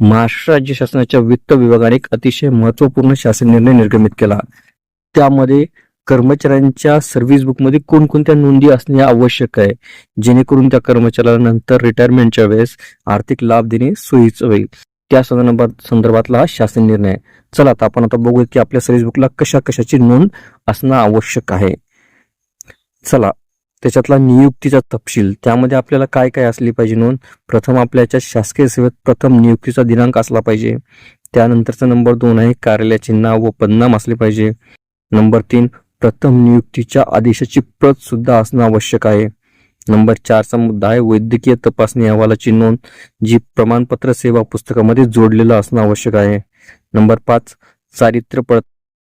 महाराष्ट्र राज्य शासनाच्या वित्त विभागाने एक अतिशय महत्त्वपूर्ण शासन निर्णय निर्गमित केला. त्यामध्ये कर्मचाऱ्यांच्या सर्व्हिस बुकमध्ये कोणकोणत्या नोंदी असणे आवश्यक आहे? जेणेकरून त्या कर्मचाऱ्याला नंतर रिटायरमेंटच्या वेळेस आर्थिक लाभ देणे सोयीचं होईल. त्या संदर्भात संदर्भातला हा शासन निर्णय. चला आता आपण आता बघूया की आपल्या सर्व्हिस बुकला कशा कशाची नोंद असणं आवश्यक आहे. चला त्याच्यातला नियुक्तीचा तपशील त्यामध्ये आपल्याला काय काय असली पाहिजे नोंद? प्रथम आपल्याच्या शासकीय सेवेत प्रथम नियुक्तीचा दिनांक असला पाहिजे. त्यानंतरचा नंबर दोन आहे कार्यालयाचे नाव व पदनाम असले पाहिजे. नंबर तीन प्रथम नियुक्तीच्या आदेशाची प्रत सुद्धा असणं आवश्यक आहे. नंबर चारचा मुद्दा आहे वैद्यकीय तपासणी अहवालाची नोंद जी प्रमाणपत्र सेवा पुस्तकामध्ये जोडलेलं असणं आवश्यक आहे. नंबर पाच चारित्र्य